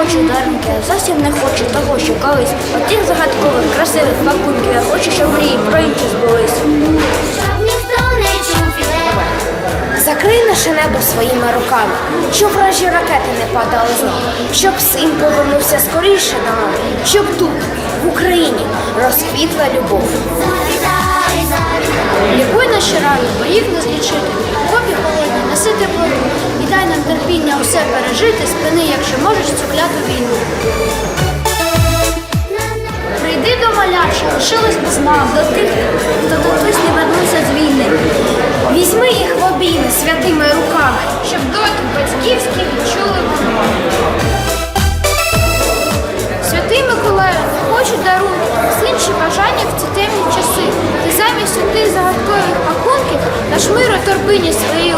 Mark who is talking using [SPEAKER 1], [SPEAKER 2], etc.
[SPEAKER 1] хочу дарунки, я зовсім не хочу того, що колись. Отих загадкових, красивих пакунків, я хочу, щоб мрії про інші збулись.
[SPEAKER 2] Щоб ніхто не чув.
[SPEAKER 1] Закрий наше небо своїми руками, щоб вражі ракети не падали знову, щоб син повернувся скоріше домой, щоб тут, в Україні, розквітла любов. Лікуй наші рани, бо їх не злічити. Терпіння усе пережити, спини, якщо можеш, цю кляту війну. Прийди до малят, що лишились без мам, до тих, хто тут не вернувся з війни. Візьми їх в обійми святими руками, щоб дотик батьківський відчули вони. Святий Миколаю, хочу дарунки, інші бажання в ці темні часи. Ти замість тих загадкових пакунків наш мир у торбині своїй